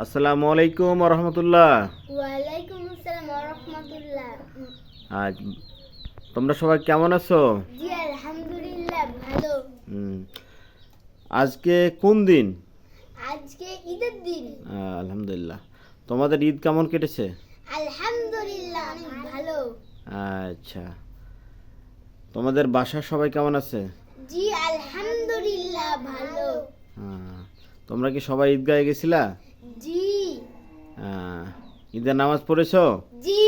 আসসালামু আলাইকুম রহমতুল্লাহ। আজ তোমরা সবাই কেমন আছো? ভালো। আজকে কোন দিন? আজকে ঈদের দিন। আলহামদুলিল্লাহ। তোমাদের ঈদ কেমন কেটেছে? আলহামদুলিল্লাহ অনেক ভালো। আচ্ছা। তোমাদের বাসার সবাই কেমন আছে? জি আলহামদুলিল্লাহ ভালো। তোমরা কি সবাই ঈদগাহে গেছিলা? ঈদের নামাজ পড়েছো? জি।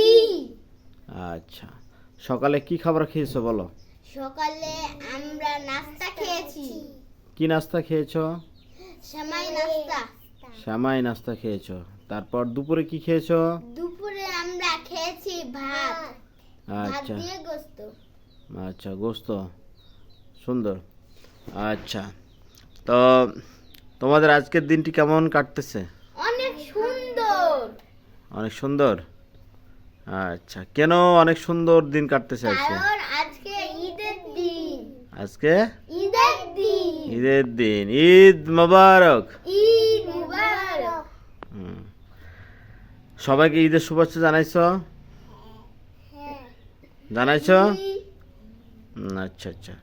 আচ্ছা। সকালে কি খাবার খেয়েছো বলো? সকালে আমরা নাস্তা খেয়েছি। কি নাস্তা খেয়েছো? সেমাই নাস্তা। শ্যামাই নাস্তা খেয়েছো। তারপর দুপুরে কি খেয়েছো? দুপুরে আমরা খেয়েছি ভাত। ভাত আচ্ছা। দিয়ে গোস্ত। আচ্ছা গোস্ত। সুন্দর। আচ্ছা। তো তোমাদের আজকের দিনটি কেমন কাটতেছে? অনেক সুন্দর? আচ্ছা কেন অনেক সুন্দর দিন কাটতেছে আজকে? আজকে ঈদের দিন। আজকে? ঈদের দিন। ঈদের দিন ঈদ মোবারক। ঈদ মুবারক। সবাইকে ঈদের শুভেচ্ছা জানাইছো? হ্যাঁ। জানাইছো? আচ্ছা আচ্ছা।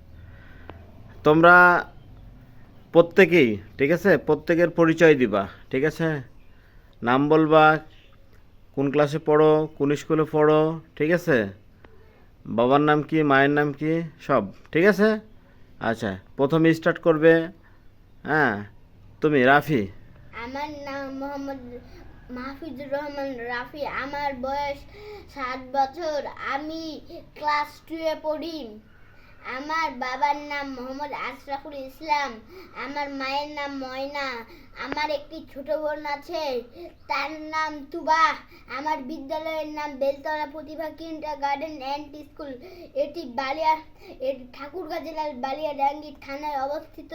তোমরা প্রত্যেকেই ঠিক আছে? প্রত্যেকের পরিচয় দিবা ঠিক আছে? নাম বলবা কোন ক্লাসে পড়ো, কোন স্কুলে পড়ো, ঠিক আছে? বাবার নাম কি, মায়ের নাম কি, সব, ঠিক আছে? আচ্ছা প্রথমে স্টার্ট করবে হ্যাঁ তুমি, রাফি। আমার নাম মোহাম্মদ মাহফিজুর রহমান রাফি, আমার বয়স সাত বছর, আমি ক্লাস টুয়ে পড়ি। আমার বাবার নাম মোহাম্মদ আশরাফুল ইসলাম আমার মায়ের নাম ময়না আমার একটি ছোট বোন আছে তার নাম তুবা আমার বিদ্যালয়ের নাম Beltala Pratibha kindergarten and school এটি বালিয়া এটি ঠাকুরগাঁ জেলার বালিয়াডাঙ্গি থানায় অবস্থিত।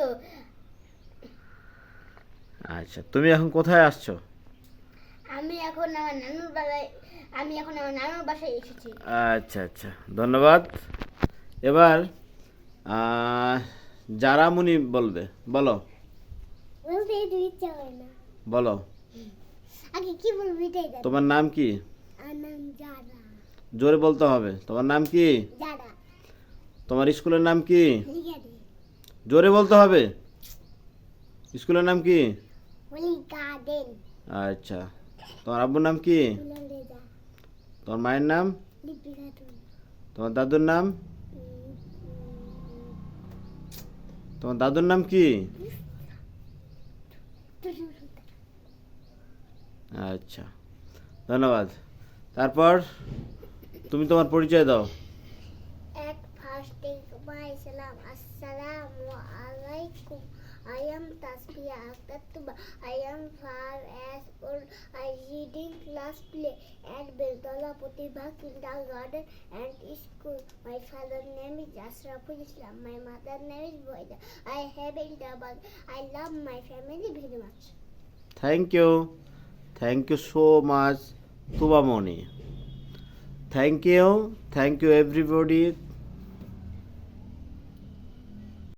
আচ্ছা তুমি এখন কোথায় আসছো? আমি এখন আমার নানুর বাসায় আমি এখন আমার নানুর বাসায় এসেছি। আচ্ছা আচ্ছা ধন্যবাদ। এবার যারা মুনি বলবে। বলো। বলো। কি তোমার নাম কি? জোরে। বলতে হবে। তোমার নাম কি? তোমার স্কুলের নাম কি? জোরে বলতে হবে। স্কুলের নাম কি? আচ্ছা। তোমার আব্বুর নাম কি? তোমার মায়ের নাম? তোমার দাদুর নাম? তোমার দাদুর নাম কি? আচ্ছা ধন্যবাদ। তারপর তুমি তোমার পরিচয় দাও। I am Tasbia Akhtar I am 5 years old. I read in class play at Bildola Putibha Kindergarten and school. My father name is Jasra Islam. My mother name is Boyda. I have a Dabag. I love my family very much. Thank you. Thank you so much, Tubamoni. Thank you. Thank you everybody.